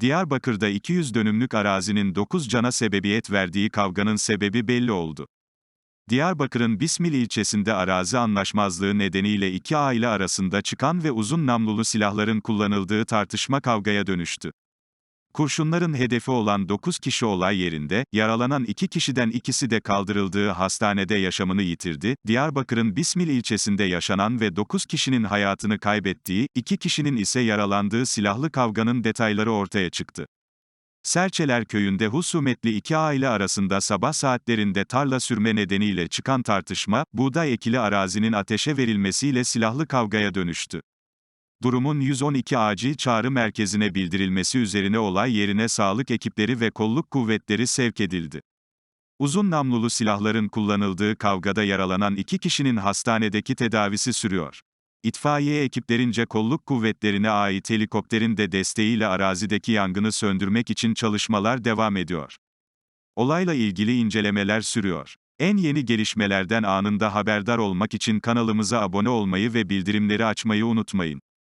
Diyarbakır'da 200 dönümlük arazinin 9 cana sebebiyet verdiği kavganın sebebi belli oldu. Diyarbakır'ın Bismil ilçesinde arazi anlaşmazlığı nedeniyle iki aile arasında çıkan ve uzun namlulu silahların kullanıldığı tartışma kavgaya dönüştü. Kurşunların hedefi olan 9 kişi olay yerinde, yaralanan 2 kişiden ikisi de kaldırıldığı hastanede yaşamını yitirdi. Diyarbakır'ın Bismil ilçesinde yaşanan ve 9 kişinin hayatını kaybettiği, 2 kişinin ise yaralandığı silahlı kavganın detayları ortaya çıktı. Serçeler köyünde husumetli iki aile arasında sabah saatlerinde tarla sürme nedeniyle çıkan tartışma, buğday ekili arazinin ateşe verilmesiyle silahlı kavgaya dönüştü. Durumun 112 acil çağrı merkezine bildirilmesi üzerine olay yerine sağlık ekipleri ve kolluk kuvvetleri sevk edildi. Uzun namlulu silahların kullanıldığı kavgada yaralanan iki kişinin hastanedeki tedavisi sürüyor. İtfaiye ekiplerince kolluk kuvvetlerine ait helikopterin de desteğiyle arazideki yangını söndürmek için çalışmalar devam ediyor. Olayla ilgili incelemeler sürüyor. En yeni gelişmelerden anında haberdar olmak için kanalımıza abone olmayı ve bildirimleri açmayı unutmayın.